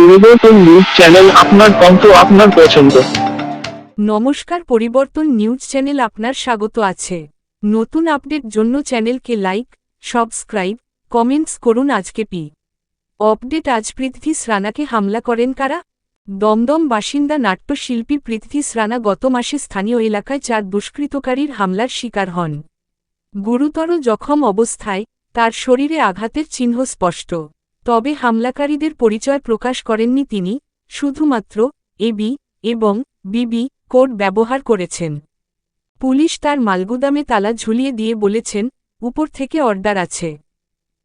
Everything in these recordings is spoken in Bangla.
পরিবর্তন নিউজ চ্যানেল আপনার কণ্ঠ আপনার পছন্দ। নমস্কার, পরিবর্তন নিউজ চ্যানেল আপনার স্বাগত আছে। নতুন আপডেট জন্য চ্যানেলকে লাইক সাবস্ক্রাইব কমেন্টস করুন আজকে পি। আপডেট আজ পৃথ্বী রানাকে হামলা করেন কারা? দমদম বাসিন্দা নাট্যশিল্পী পৃথ্বী রানা গত মাসে স্থানীয় এলাকায় চার দুষ্কৃতকারীর হামলার শিকার হন। গুরুতর জখম অবস্থায় তার শরীরে আঘাতের চিহ্ন স্পষ্ট। তবে হামলাকারীদের পরিচয় প্রকাশ করেননি তিনি, শুধুমাত্র এবি এবং বিবি কোড ব্যবহার করেছেন। পুলিশ তার মালগুদামে তালা ঝুলিয়ে দিয়ে বলেছেন, উপর থেকে অর্ডার আছে।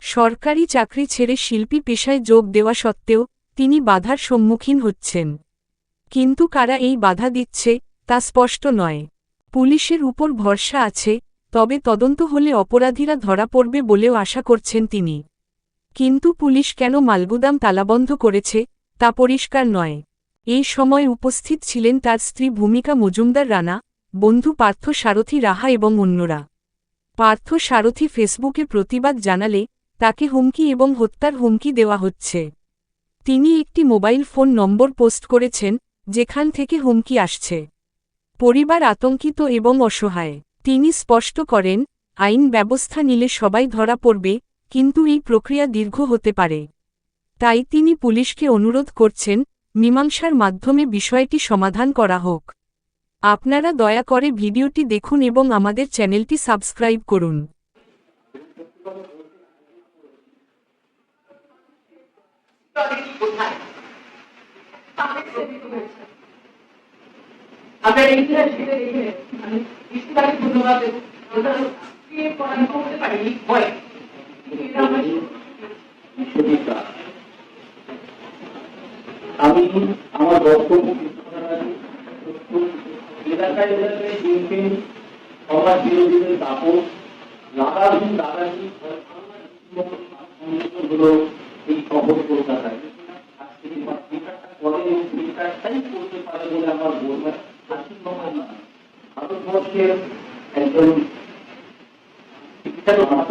সরকারি চাকরি ছেড়ে শিল্পী পেশায় যোগ দেওয়া সত্ত্বেও তিনি বাধার সম্মুখীন হচ্ছেন। কিন্তু কারা এই বাধা দিচ্ছে, তা স্পষ্ট নয়। পুলিশের উপর ভরসা আছে, তবে তদন্ত হলে অপরাধীরা ধরা পড়বে বলেও আশা করছেন তিনি। কিন্তু পুলিশ কেন মালগুদাম তালাবন্ধ করেছে, তা পরিষ্কার নয়। এই সময় উপস্থিত ছিলেন তার স্ত্রী ভূমিকা মজুমদার রানা, বন্ধু পার্থ সারথী রাহা এবং অন্যরা। পার্থ সারথী ফেসবুকে প্রতিবাদ জানালে তাকে হুমকি এবং হত্যার হুমকি দেওয়া হচ্ছে। তিনি একটি মোবাইল ফোন নম্বর পোস্ট করেছেন, যেখান থেকে হুমকি আসছে। পরিবার আতঙ্কিত এবং অসহায়। তিনি স্পষ্ট করেন, আইন ব্যবস্থা নিলে সবাই ধরা পড়বে কিন্তু এই প্রক্রিয়া দীর্ঘ হতে পারে। তাই তিনি পুলিশকে অনুরোধ করছেন, মীমাংসার মাধ্যমে বিষয়টি সমাধান করা হোক। আপনারা দয়া করে ভিডিওটি দেখুন এবং আমাদের চ্যানেলটি সাবস্ক্রাইব করুন। ইস্তিহারকে ধন্যবাদ। আমি আমার বক্তব্য এলাকায় এলাকায় দিন সমাজ বিরোধীদের দাপট হলো এই শহর কলকাতায়। আমার বোধ হয়। আশি নয় না ভারতবর্ষের একজন শিক্ষার মাত্র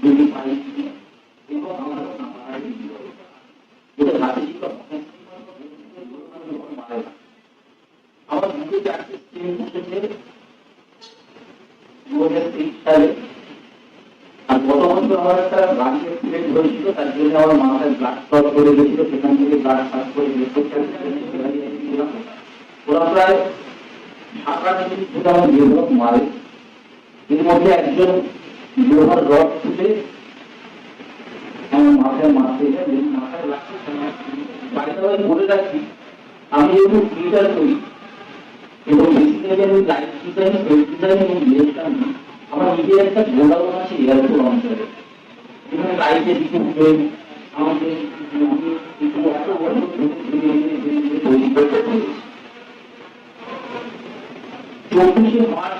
দুটি পাই এবং আমরা যেটা হাতে ছিল আমার বুকে চারটে স্ক্রিন বসেছে দু হাজার তেইশ সালে আর গত বছর আমার একটা গাড়ি হয়েছিল তার জন্য আমার মাথায় ব্লাড করে গেছিল সেখান থেকে ওরা প্রায় মিনিট ধরে আমার নির্ভর মারে এর মধ্যে একজন লোহার রড তুলে আমার মাথায় মারতে মাথায় লাগছে বাড়িতে আমি বলে রাখি, আমি যেহেতু ফিল্টার করি। এবং বেসিক্যালি আমি লাইট ডিজাইন ওয়েব ডিজাইন এবং ইলেকট্রন আমার নিজের একটা গোডাউন আছে, এয়ারপোর্ট অঞ্চলে। এখানে লাইটের দিকে উঠে আমাদের চব্বিশে মার্চ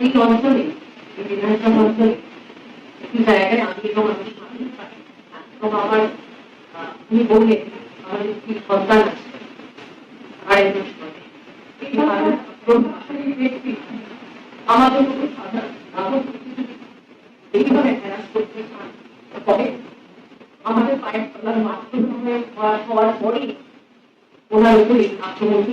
এই অঞ্চলে এই বিধানসভা অঞ্চলে একটি জায়গায় আমি এবং আমি এবং আমার উনি বললেন, আমাদের একটি সন্তান আমাদের মতো সাধারণ নাগরিক করতে চান তবে আমাদের পায়ের তলার মাধ্যমে হওয়ার পরেই ওনার উপরে আক্রমণটি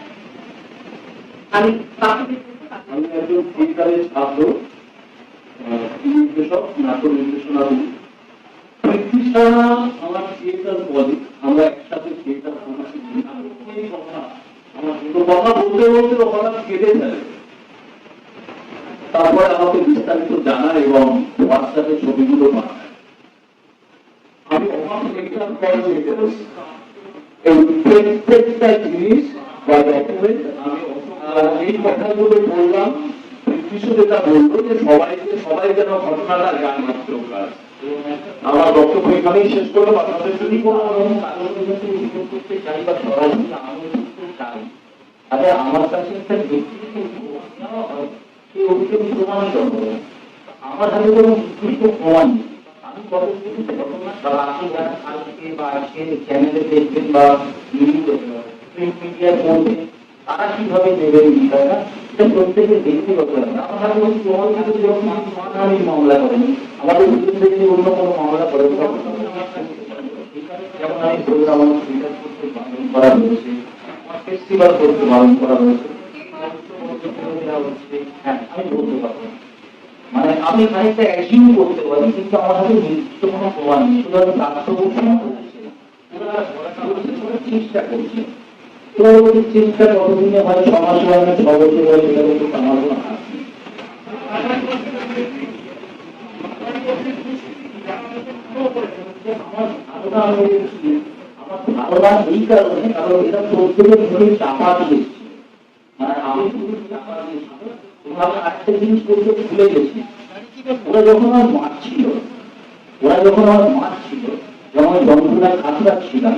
আমি একজন থিয়েটারের ছাত্র নির্দেশক নাটক নির্দেশনা দিই আমার থিয়েটার বলে, আমরা একসাথে থিয়েটার করেছি কথা বলতে বলতে হঠাৎ কেটে ফেলে তারপরে আমাকে বিস্তারিত জানায় এবং হোয়াটসঅ্যাপে ছবিগুলো পাঠায়। আমি অবাক থিয়েটার করে এই প্রত্যেকটা জিনিস বা ডকুমেন্ট আমি এই কথাগুলো বললাম কিছু যেটা বলব যে সবাইকে, সবাই যেন ঘটনাটা জানে কাজ আমার বক্তব্য এখানেই শেষ করলাম। আপনাদের যদি কোনো কোনো কারোর করতে চাই বা সরাসরি আমি চাই। তাহলে আমার কাছে একটা ব্যক্তিগত সেই অভিযোগ প্রমাণিত হবে আমার হাতে কোনো নির্দিষ্ট প্রমাণ নেই। আমি কত ঘটনা আপনি যারা কালকে বা আজকে চ্যানেলে দেখবেন বা প্রিন্ট মিডিয়ায় পড়বেন তারা কীভাবে দেবেন কোনো আমি হয়েছে হ্যাঁ আমি মানে আমি খানিকটা করতে পারি, কিন্তু আমার কোনো প্রমাণ নেই। চেষ্টা করছে তো ওই চেষ্টা কতদিনে হয় সমাজ ছ বছর হয় সেটা কিন্তু আমার ধারণা এই কারণে কারণ এরা প্রত্যেকের ধরে চাপা দিয়েছে মানে আমি শুধু চাপা দিয়েছি এবং একটা জিনিস বলতে ভুলে গেছি ওরা যখন আমার মারছিল ওরা যখন আমার মারছিল যখন যন্ত্রণায় কাতরাচ্ছিলাম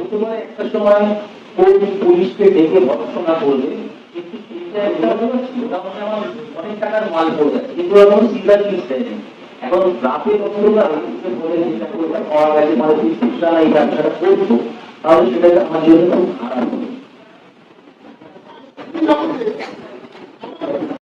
হতে পারে একটা সময় কোন পুলিশকে ডেকে ভর্সনা করবে কিন্তু অনেক টাকার মাল পড়ে যাচ্ছে, কিন্তু এখন সিঙ্গার দেয়নি। এখন রাতের অন্ধকার বলে পাওয়া গেছে মানে তুই খুচরা না ব্যবসাটা করছ তাহলে সেটা আমার জন্য খুব খারাপ